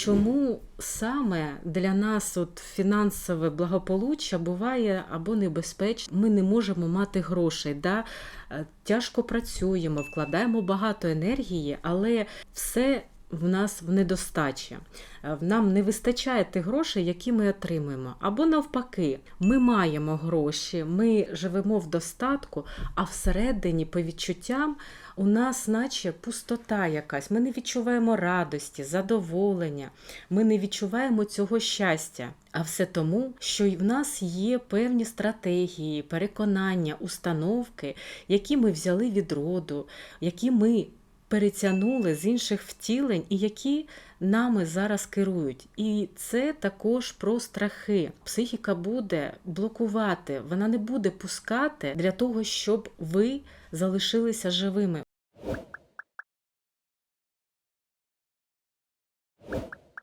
Чому саме для нас от фінансове благополуччя буває або небезпечно? Ми не можемо мати грошей. Да? Е, Тяжко працюємо, вкладаємо багато енергії, але все в нас в недостачі. Е, Нам не вистачає тих грошей, які ми отримуємо. Або навпаки, ми маємо гроші, ми живемо в достатку, а всередині, по відчуттям, у нас, наче пустота якась. Ми не відчуваємо радості, задоволення, ми не відчуваємо цього щастя. А все тому, що в нас є певні стратегії, переконання, установки, які ми взяли від роду, які ми перетягнули з інших втілень і які нами зараз керують. І це також про страхи. Психіка буде блокувати, вона не буде пускати для того, щоб ви залишилися живими.